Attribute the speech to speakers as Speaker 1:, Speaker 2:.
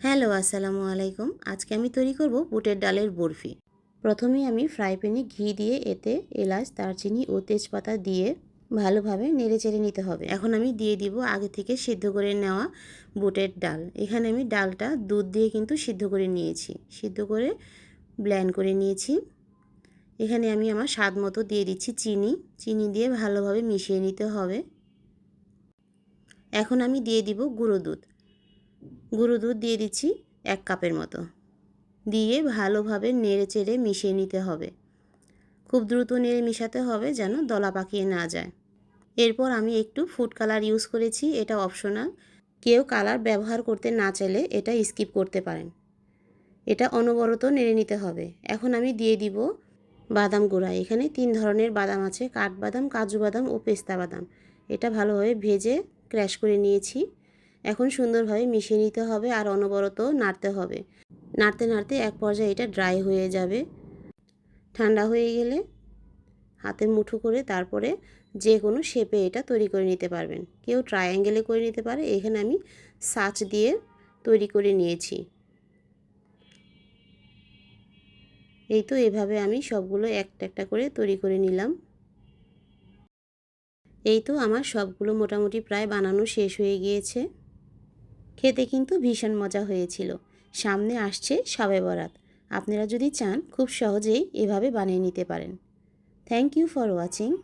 Speaker 1: Hello, আসসালামু আলাইকুম। আজকে আমি তৈরি করব বুটের ডালের বরফি। প্রথমেই আমি ফ্রাই প্যানে ঘি দিয়ে এতে এলাচ, দারচিনি ও তেজপাতা দিয়ে ভালোভাবে নেড়ে চেড়ে নিতে হবে। এখন আমি দিয়ে দিব আগে থেকে সিদ্ধ করে নেওয়া বুটের ডাল। এখানে আমি ডালটা দুধ দিয়ে কিন্তু সিদ্ধ করে নিয়েছি। সিদ্ধ করে ব্ল্যান্ড করে নিয়েছি। এখানে আমি আমার স্বাদ মতো দিয়ে দিচ্ছি চিনি। চিনি দিয়ে ভালোভাবে মিশিয়ে নিতে হবে। এখন আমি দিয়ে দিব গুঁড়ো দুধ। গুঁড়ো দুধ দিয়ে দিচ্ছি এক কাপের মতো। দিয়ে ভালোভাবে নেড়ে চেড়ে মিশিয়ে নিতে হবে। খুব দ্রুত নেড়ে মিশাতে হবে যেন দলা পাকিয়ে না যায়। এরপর আমি একটু ফুড কালার ইউজ করেছি, এটা অপশনাল কেউ কালার ব্যবহার করতে না চাইলে এটা স্কিপ করতে পারেন। এটা অনবরত নেড়ে নিতে হবে। এখন আমি দিয়ে দিব বাদাম গুঁড়া। এখানে তিন ধরনের বাদাম আছে, কাঠবাদাম, কাজু বাদাম ও পেস্তা বাদাম। এটা ভালোভাবে ভেজে ক্র্যাশ করে নিয়েছি। এখন সুন্দরভাবে মিশিয়ে নিতে হবে আর অনবরত নাড়তে হবে। নাড়তে নাড়তে এক পর্যায়ে এটা ড্রাই হয়ে যাবে। ঠান্ডা হয়ে গেলে হাতে মুঠো করে তারপরে যে কোনো শেপে এটা তৈরি করে নিতে পারবেন। কেউ ট্রায়াঙ্গেলে করে নিতে পারে, এখানে আমি সাচ দিয়ে তৈরি করে নিয়েছি। এই তো এভাবে আমি সবগুলো একটা একটা করে তৈরি করে নিলাম। এই তো আমার সবগুলো মোটামুটি প্রায় বানানো শেষ হয়ে গিয়েছে। খেতে কিন্তু ভীষণ মজা হয়েছিল। সামনে আসছে সবে বরাত। আপনারা যদি চান, খুব সহজেই এভাবে বানিয়ে নিতে পারেন। Thank you for watching